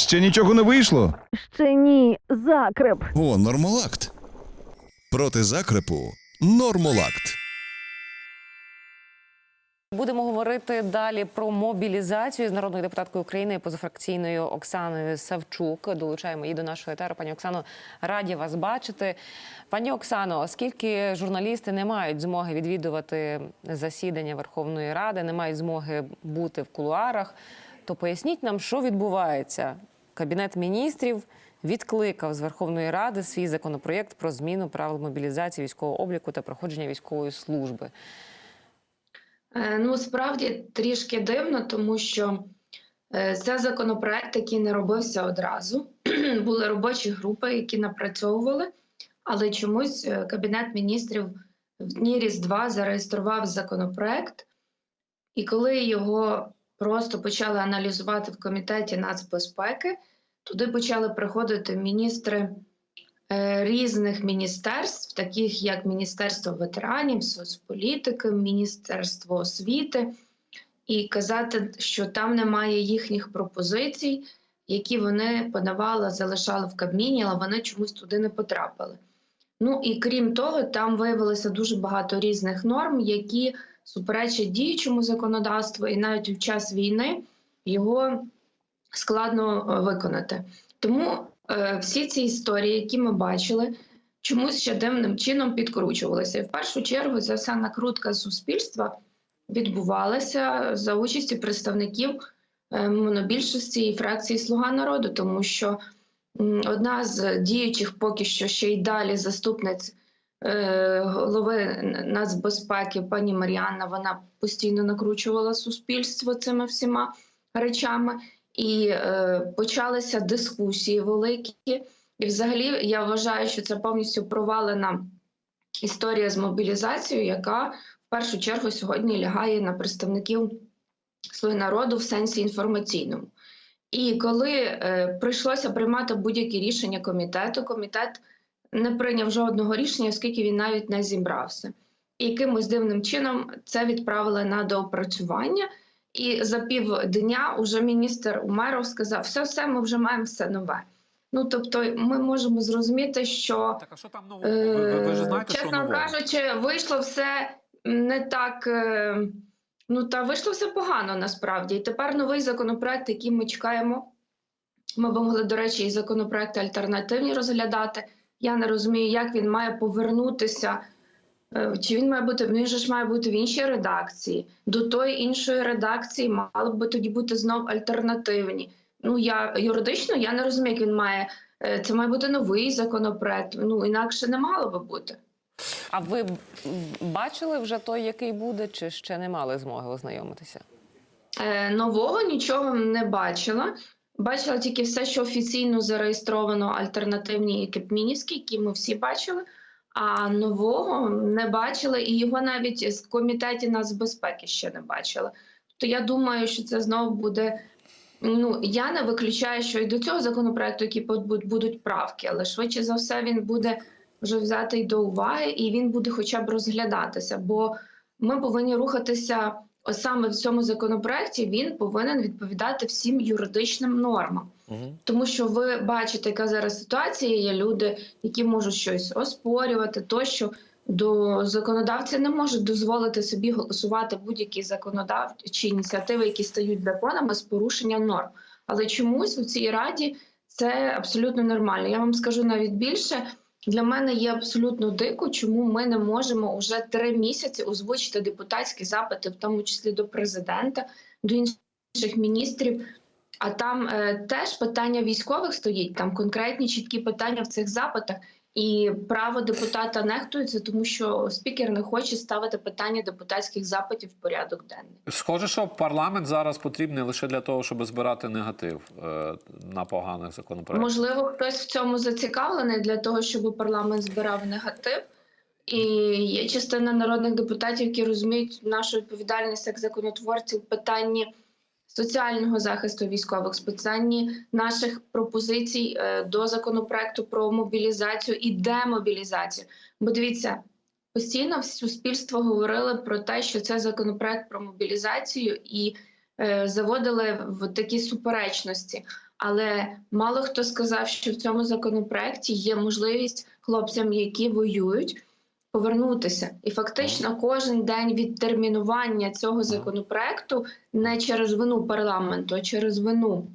Ще нічого не вийшло. Ще ні, закреп. О, нормолакт. Проти закрепу нормолакт. Будемо говорити далі про мобілізацію з народною депутаткою України позафракційною Оксаною Савчук. Долучаємо її до нашого етеру. Пані Оксано, раді вас бачити. Пані Оксано, оскільки журналісти не мають змоги відвідувати засідання Верховної Ради, не мають змоги бути в кулуарах, то поясніть нам, що відбувається. Кабінет міністрів відкликав з Верховної Ради свій законопроєкт про зміну правил мобілізації військового обліку та проходження військової служби. Е, Ну, справді трішки дивно, тому що е, це законопроект, який не робився одразу. Були робочі групи, які напрацьовували, але чомусь е, Кабінет міністрів в дні Різдва зареєстрував законопроект, і коли його просто почали аналізувати в комітеті нацбезпеки, туди почали приходити міністри е, різних міністерств, таких як Міністерство ветеранів, соцполітики, Міністерство освіти, і казати, що там немає їхніх пропозицій, які вони подавали, залишали в Кабміні, але вони чомусь туди не потрапили. Ну і крім того, там виявилося дуже багато різних норм, які суперечать діючому законодавству, і навіть в час війни його складно е, виконати. Тому е, всі ці історії, які ми бачили, чомусь ще дивним чином підкручувалися. І в першу чергу ця вся накрутка суспільства відбувалася за участі представників е, монобільшості і фракції Слуга народу, тому що одна з діючих поки що ще й далі заступниць голови нацбезпеки пані Маріанна, вона постійно накручувала суспільство цими всіма речами. І е, почалися дискусії великі. І, взагалі, я вважаю, що це повністю провалена історія з мобілізацією, яка в першу чергу сьогодні лягає на представників слуги народу в сенсі інформаційному. І коли е, прийшлося приймати будь-які рішення комітету, комітет не прийняв жодного рішення, оскільки він навіть не зібрався. І якимось дивним чином це відправили на доопрацювання. І за півдня уже міністр Умеров сказав: все, все, ми вже маємо все нове. Ну тобто, ми можемо зрозуміти, що Так, а що там нового? Ви, ви, ж знаєте, Е, що чесно кажучи, вийшло все не так. е, Ну та вийшло все погано насправді. І тепер новий законопроект, який ми чекаємо. Ми б могли, до речі, і законопроекти альтернативні розглядати. Я не розумію, як він має повернутися. Е, Чи він має бути він же ж має бути в іншій редакції? До тої іншої редакції мали б тоді бути знов альтернативні. Ну я юридично я не розумію, як він має е, це має бути новий законопроект. Ну інакше не мало би бути. А ви бачили вже той, який буде, чи ще не мали змоги ознайомитися? Е, Нового нічого не бачила. Бачила тільки все, що офіційно зареєстровано альтернативні і кепмінівські, які ми всі бачили. А нового не бачили, і його навіть з комітеті нацбезпеки ще не бачили. Тобто я думаю, що це знову буде. Ну я не виключаю, що і до цього законопроекту, які будуть правки, але швидше за все він буде вже взятий до уваги, і він буде хоча б розглядатися. Бо ми повинні рухатися ось саме в цьому законопроекті. Він повинен відповідати всім юридичним нормам. Тому що ви бачите, яка зараз ситуація. Є люди, які можуть щось оспорювати, тощо до законодавця не можуть дозволити собі голосувати будь-які законодавчі ініціативи, які стають законами з порушенням норм. Але чомусь у цій раді це абсолютно нормально. Я вам скажу навіть більше. Для мене є абсолютно дико, чому ми не можемо вже три місяці озвучити депутатські запити, в тому числі до президента, до інших міністрів. А там е, теж питання військових стоїть, там конкретні чіткі питання в цих запитах. І право депутата нехтується, тому що спікер не хоче ставити питання депутатських запитів в порядок денний. Схоже, що парламент зараз потрібний лише для того, щоб збирати негатив е, на поганих законопроектах. Можливо, хтось в цьому зацікавлений для того, щоб парламент збирав негатив. І є частина народних депутатів, які розуміють нашу відповідальність як законотворців в питанні соціального захисту військових, питанні наших пропозицій е, до законопроекту про мобілізацію і демобілізацію. Бо дивіться, постійно суспільство говорили про те, що це законопроект про мобілізацію і е, заводили в такі суперечності. Але мало хто сказав, що в цьому законопроекті є можливість хлопцям, які воюють, повернутися. І фактично кожен день відтермінування цього законопроекту не через вину парламенту, а через вину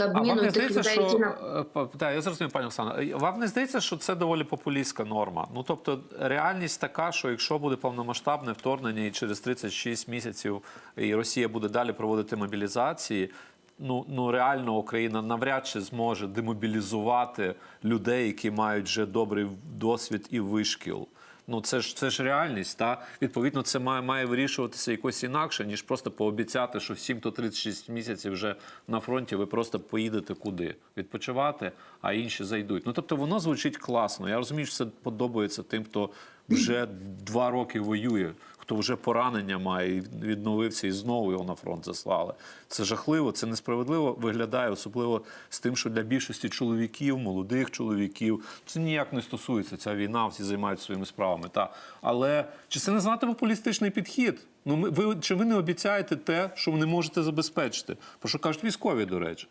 А вам Кабміну не здається, людей, що на е, да, я зрозумів, пані Оксана. Е, Вам не здається, що це доволі популістська норма? Ну тобто, реальність така, що якщо буде повномасштабне вторгнення і через 36 місяців і Росія буде далі проводити мобілізації. Ну, ну реально Україна навряд чи зможе демобілізувати людей, які мають вже добрий досвід і вишкіл. Ну це ж це ж реальність. Та відповідно, це має має вирішуватися якось інакше, ніж просто пообіцяти, що всім, хто 36 місяців вже на фронті, ви просто поїдете куди відпочивати, а інші зайдуть. Ну тобто воно звучить класно. Я розумію, що це подобається тим, хто вже два роки воює, хто вже поранення має і відновився, і знову його на фронт заслали. Це жахливо, це несправедливо виглядає, особливо з тим, що для більшості чоловіків, молодих чоловіків, це ніяк не стосується ця війна, всі займаються своїми справами. Та але чи це не знати популістичний підхід? Ну ми ви чи ви не обіцяєте те, що ви не можете забезпечити? Про що кажуть військові, до речі?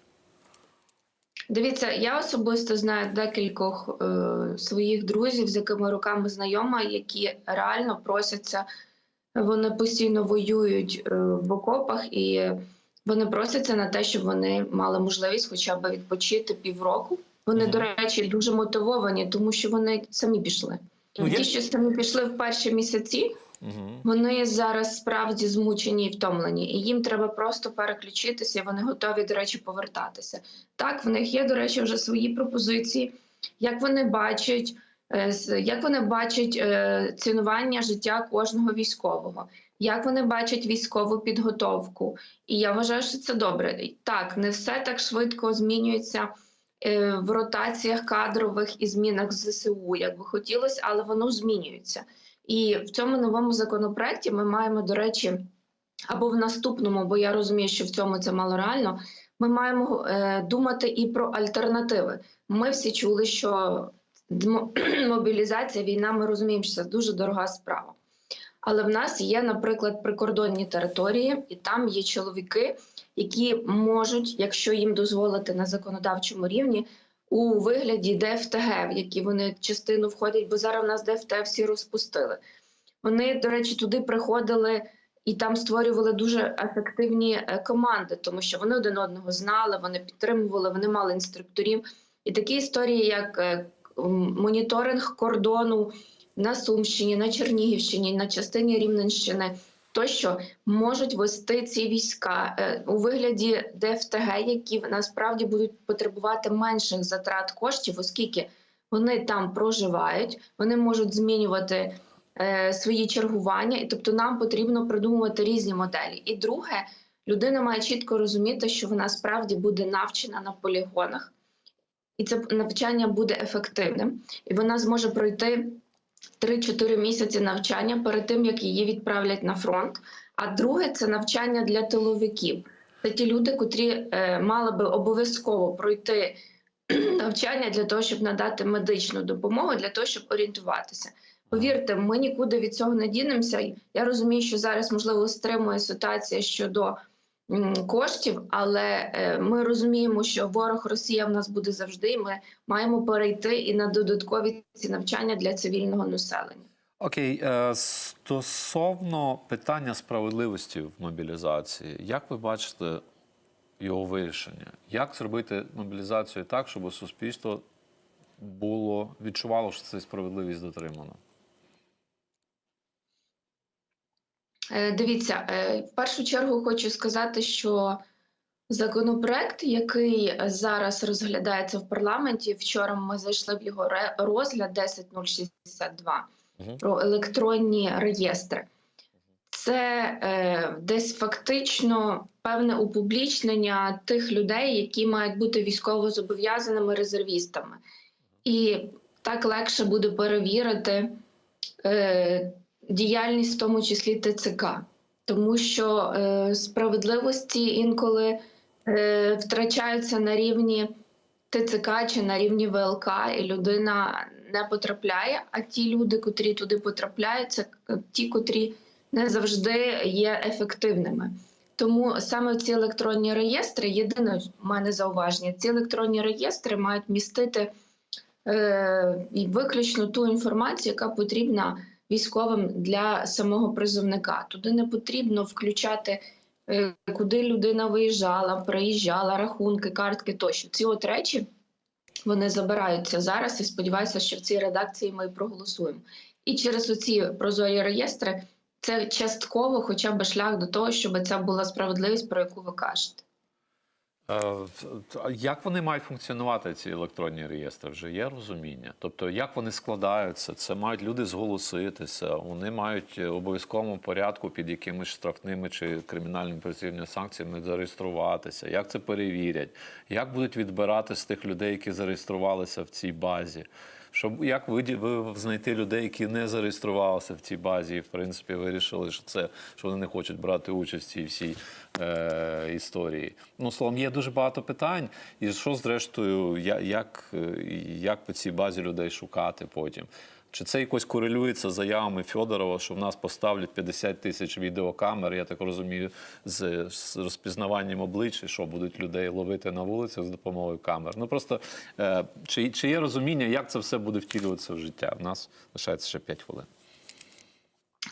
Дивіться, я особисто знаю декількох е, своїх друзів, з якими роками знайома, які реально просяться. Вони постійно воюють е, в окопах, і вони просяться на те, щоб вони мали можливість хоча б відпочити півроку. Вони, Мгм. до речі, дуже мотивовані, тому що вони самі пішли. Ну, я- Ті, що самі пішли в перші місяці, Вони зараз справді змучені і втомлені, і їм треба просто переключитися. Вони готові, до речі, повертатися. Так, в них є, до речі, вже свої пропозиції, як вони бачать, е, як вони бачать е, цінування життя кожного військового, як вони бачать військову підготовку. І я вважаю, що це добре. Так, не все так швидко змінюється. е, В ротаціях кадрових і змінах ЗСУ, як би хотілося, але воно змінюється. І в цьому новому законопроекті ми маємо, до речі, або в наступному, бо я розумію, що в цьому це мало реально. Ми маємо е, думати і про альтернативи. Ми всі чули, що мобілізація, війна, ми розуміємо, що це дуже дорога справа. Але в нас є, наприклад, прикордонні території, і там є чоловіки, які можуть, якщо їм дозволити на законодавчому рівні, у вигляді ДФТГ, в які вони частину входять, бо зараз в нас ДФТ всі розпустили. Вони, до речі, туди приходили і там створювали дуже ефективні е, команди, тому що вони один одного знали, вони підтримували, вони мали інструкторів. І такі історії, як е, моніторинг кордону на Сумщині, на Чернігівщині, на частині Рівненщини. Тощо можуть вести ці війська е, у вигляді ДФТГ, які насправді будуть потребувати менших затрат коштів, оскільки вони там проживають, вони можуть змінювати е, свої чергування, і тобто нам потрібно придумувати різні моделі. І друге, людина має чітко розуміти, що вона справді буде навчена на полігонах, і це навчання буде ефективним, і вона зможе пройти 3-4 місяці навчання перед тим, як її відправлять на фронт. А друге це навчання для тиловиків. Це ті люди, котрі е, мали би обов'язково пройти навчання для того, щоб надати медичну допомогу, для того, щоб орієнтуватися. Повірте, ми нікуди від цього не дінемося. Я розумію, що зараз можливо стримує ситуація щодо коштів, але е, ми розуміємо, що ворог Росія в нас буде завжди. і Ми маємо перейти і на додаткові ці навчання для цивільного населення. Окей, е, стосовно питання справедливості в мобілізації, як ви бачите його вирішення? Як зробити мобілізацію так, щоб суспільство було відчувало, що ця справедливість дотримана? Е, Дивіться, е, в першу чергу хочу сказати, що законопроект, який зараз розглядається в парламенті, вчора ми зайшли в його розгляд 10062 Мгм. про електронні реєстри. Це е, десь фактично певне упублічнення тих людей, які мають бути військовозобов'язаними резервістами. І так легше буде перевірити е, діяльність, в тому числі ТЦК, тому що е, справедливості інколи е, втрачаються на рівні ТЦК чи на рівні ВЛК, і людина не потрапляє. А ті люди, котрі туди потрапляють, це ті, котрі не завжди є ефективними. Тому саме ці електронні реєстри, єдине в мене зауваження, ці електронні реєстри мають містити е, виключно ту інформацію, яка потрібна військовим для самого призовника. Туди не потрібно включати, е, куди людина виїжджала, приїжджала, рахунки, картки тощо. Ці от речі вони забираються зараз і сподіваюся, що в цій редакції ми проголосуємо. І через оці прозорі реєстри це частково, хоча б шлях до того, щоб це була справедливість, про яку ви кажете. Е, Як вони мають функціонувати, ці електронні реєстри? Вже є розуміння? Тобто, як вони складаються? Це мають люди зголоситися, вони мають в обов'язковому порядку під якимись штрафними чи кримінальними процесуальними санкціями зареєструватися. Як це перевірять? Як будуть відбирати з тих людей, які зареєструвалися в цій базі? Щоб як ви, ви знайти людей, які не зареєструвалися в цій базі, і в принципі вирішили, що це що вони не хочуть брати участь в цій всій е, історії. Ну словом, є дуже багато питань. І що зрештою, як, е, як по цій базі людей шукати потім? Чи це якось корелюється з заявами Федорова, що в нас поставлять 50 тисяч відеокамер, я так розумію, з, з розпізнаванням облич, і що будуть людей ловити на вулицях з допомогою камер. Ну просто е, чи, чи є розуміння, як це все буде втілюватися в життя? У нас лишається ще 5 хвилин.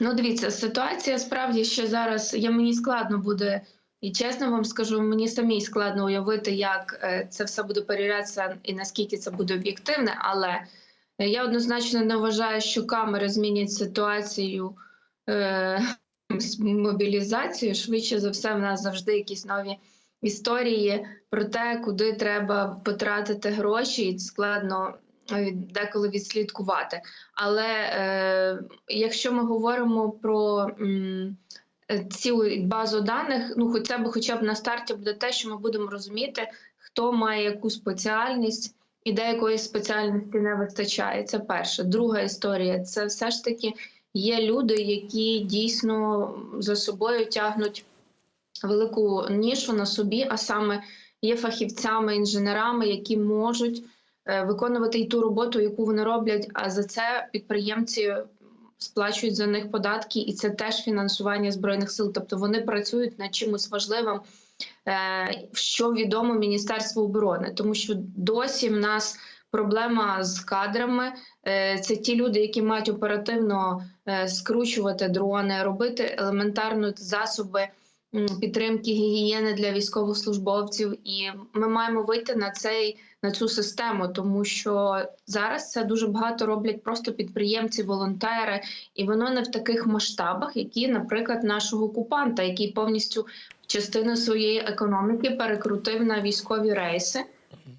Ну, дивіться, ситуація справді ще зараз. Я мені складно буде, і чесно вам скажу, мені самій складно уявити, як е, це все буде перевірятися і наскільки це буде об'єктивне. Але я однозначно не вважаю, що камери змінять ситуацію е, з мобілізацією. Швидше за все, в нас завжди якісь нові історії про те, куди треба потратити гроші, і складно е, деколи відслідкувати. Але е, якщо ми говоримо про м, е, цю базу даних, ну хоча б хоча б на старті буде те, що ми будемо розуміти, хто має яку спеціальність і де якоїсь спеціальності не вистачає. Це перше. Друга історія це все ж таки є люди, які дійсно за собою тягнуть велику нішу на собі, а саме є фахівцями, інженерами, які можуть е, виконувати і ту роботу, яку вони роблять. А за це підприємці сплачують за них податки, і це теж фінансування збройних сил. Тобто вони працюють над чимось важливим, що відомо Міністерству оборони, тому що досі в нас. Проблема з кадрами Е, це ті люди, які мають оперативно е, скручувати дрони, робити елементарні засоби підтримки гігієни для військовослужбовців. І ми маємо вийти на цей на цю систему, тому що зараз це дуже багато роблять просто підприємці, волонтери, і воно не в таких масштабах, які, наприклад, нашого окупанта, який повністю частину своєї економіки перекрутив на військові рейси.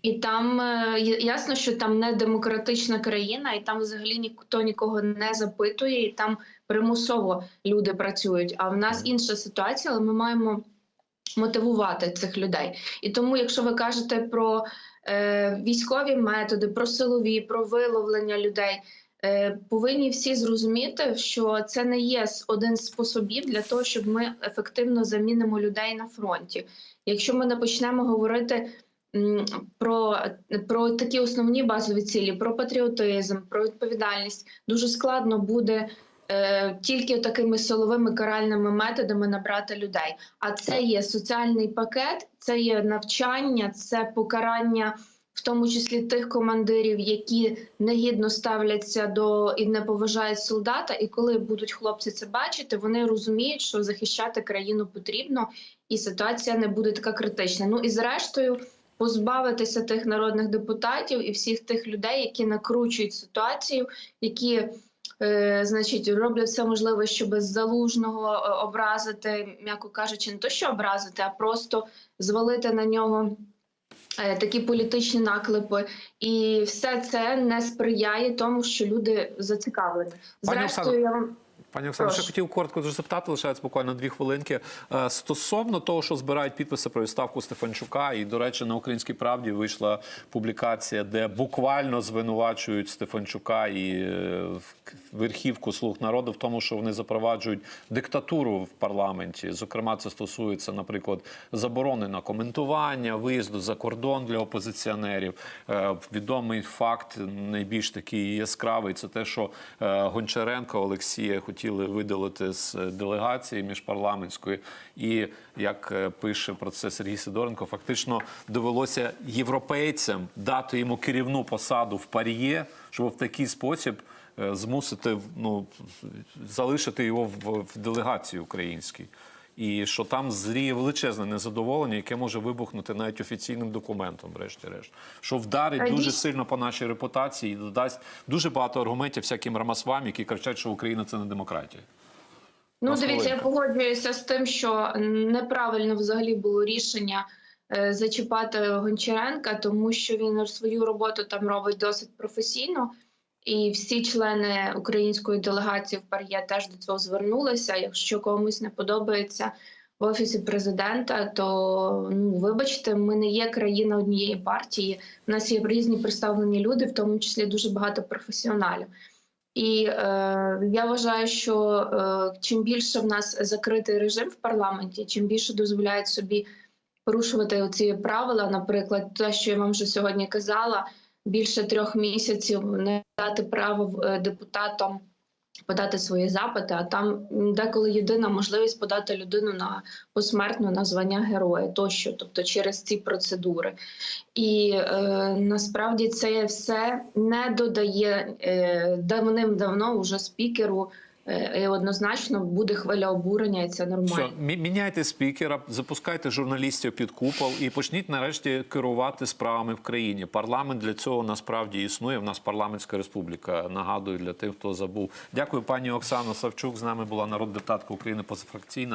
І там е, ясно, що там не демократична країна, і там взагалі ніхто нікого не запитує, і там примусово люди працюють. А в нас інша ситуація, але ми маємо мотивувати цих людей. І тому, якщо ви кажете про е, військові методи, про силові, про виловлення людей. е, Повинні всі зрозуміти, що це не є один з способів для того, щоб ми ефективно замінимо людей на фронті. Якщо ми не почнемо говорити про, про такі основні базові цілі, про патріотизм, про відповідальність, дуже складно буде е, тільки такими силовими каральними методами набрати людей. А це є соціальний пакет, це є навчання, це покарання. В тому числі тих командирів, які негідно ставляться до і не поважають солдата, і коли будуть хлопці це бачити, вони розуміють, що захищати країну потрібно, і ситуація не буде така критична. Ну і зрештою, позбавитися тих народних депутатів і всіх тих людей, які накручують ситуацію, які е, значить роблять все можливе, щоб залужного е, образити, м'яко кажучи, не то що образити, а просто звалити на нього. е, Такі політичні наклепи, і все це не сприяє тому, що люди зацікавлені. Зрештою, я вам Пані Оксана, ще хотів коротко запитати, лишається буквально дві хвилинки. Е, Стосовно того, що збирають підписи про відставку Стефанчука, і, до речі, на Українській правді вийшла публікація, де буквально звинувачують Стефанчука і е, в- верхівку слуг народу в тому, що вони запроваджують диктатуру в парламенті. Зокрема, це стосується, наприклад, заборони на коментування, виїзду за кордон для опозиціонерів. Е, Відомий факт, найбільш такий яскравий, це те, що е, Гончаренко Олексія хотіли видалити з делегації міжпарламентської. І як е, пише про це Сергій Сидоренко, фактично довелося європейцям дати йому керівну посаду в пар'є, щоб в такий спосіб е, змусити ну, залишити його в, в делегації українській. І що там зріє величезне незадоволення, яке може вибухнути навіть офіційним документом, врешті-решт. Що вдарить А дуже сильно по нашій репутації і додасть дуже багато аргументів всяким рамасвам, які кричать, що Україна це не демократія. Ну, На дивіться, я погоджуюся з тим, що неправильно взагалі було рішення е, зачіпати Гончаренка, тому що він свою роботу там робить досить професійно. І всі члени української делегації в пар'є теж до цього звернулися. Якщо комусь не подобається в офісі президента, то ну вибачте, ми не є країна однієї партії. У нас є різні представлені люди, в тому числі дуже багато професіоналів. І е, я вважаю, що е, чим більше в нас закритий режим в парламенті, чим більше дозволяють собі порушувати ці правила, наприклад, те, що я вам вже сьогодні казала, більше трьох місяців не дати право е, депутатам подати свої запити, а там деколи єдина можливість подати людину на посмертно на звання героя тощо, тобто через ці процедури. І е, насправді це все не додає е, давним-давно уже спікеру. Е, І однозначно буде хвиля обурення, і це нормально. Все, міняйте спікера, запускайте журналістів під купол і почніть нарешті керувати справами в країні. Парламент для цього насправді існує. В нас парламентська республіка. Нагадую для тих, хто забув. Дякую, пані Оксана Савчук. З нами була народна депутатка України позафракційна.